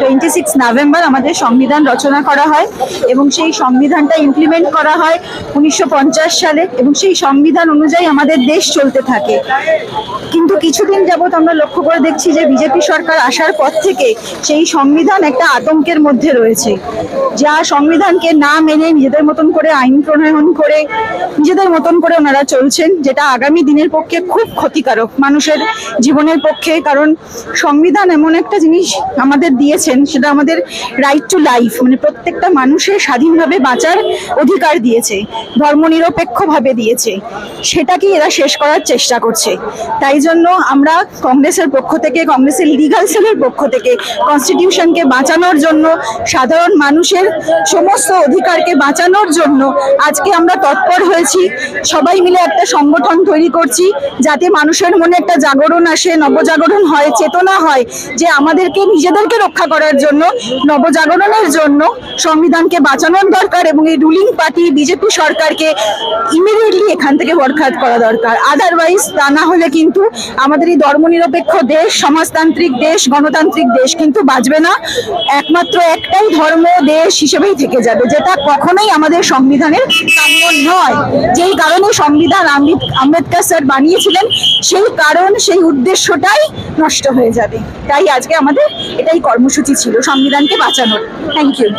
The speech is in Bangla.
টোয়েন্টি সিক্স নভেম্বর আমাদের সংবিধান রচনা করা হয় এবং সেই সংবিধানটা ইমপ্লিমেন্ট করা হয় উনিশশো পঞ্চাশ সালে এবং সেই সংবিধান অনুযায়ী আমাদের দেশ চলতে থাকে। কিন্তু কিছুদিন যাবত আমরা লক্ষ্য করে দেখছি যে বিজেপি সরকার আসার পর থেকে সেই সংবিধান একটা আতঙ্কের মধ্যে রয়েছে। যা সংবিধানকে না মেনে নিজেদের মতন করে আইন প্রণয়ন করে, নিজেদের মতন করে ওনারা চলছেন, যেটা আগামী দিনের পক্ষে খুব ক্ষতিকারক মানুষের জীবনের পক্ষে। কারণ সংবিধান এমন একটা জিনিস আমাদের দিয়েছেন, সেটা আমাদের রাইট টু লাইফ মানে প্রত্যেকটা মানুষের স্বাধীনভাবে বাঁচার অধিকার দিয়েছে, ধর্মনিরপেক্ষভাবে দিয়েছে। সেটাকে এরা শেষ করার চেষ্টা করছে। তাই জন্য আমরা কংগ্রেসের পক্ষ থেকে, কংগ্রেসের লিগাল সেলের পক্ষ থেকে কনস্টিটিউশনকে বাঁচানোর জন্য, সাধারণ মানুষের সমস্ত অধিকারকে বাঁচানোর জন্য আজকে আমরা তৎপর হয়েছি। সবাই মিলে একটা সংগঠন তৈরি করছি, যাতে মানুষের মনে একটা জাগরণ আসে, নবজাগরণ হয়, চেতনা হয়, যে আমাদেরকে নিজেদেরকে রক্ষা করার জন্য, নবজাগরণের জন্য সংবিধানকে বাঁচানোর দরকার এবং এই রুলিং পার্টি বিজেপি সরকারকে ইমিডিয়েটলি এখান থেকে বরখাস্ত করা দরকার। আদারওয়াইজ তা না হলে কিন্তু আমাদের এই ধর্মনিরপেক্ষ দেশ, সমাজতান্ত্রিক দেশ, গণতান্ত্রিক দেশ কিন্তু বাঁচবে না। একমাত্র একটাই ধর্ম দেশ হিসেবেই থেকে যাবে, যেটা কখনোই আমাদের সংবিধানের কাম্য নয়। যেই কারণে সংবিধান আম্বেদ- আম্বেদকর স্যার বানিয়েছিলেন, সেই কারণ, সেই উদ্দেশ্যটাই নষ্ট হয়ে যাবে। তাই আজকে আমাদের এটাই কর্মসূচি ছিল সংবিধানকে বাঁচানোর। Thank you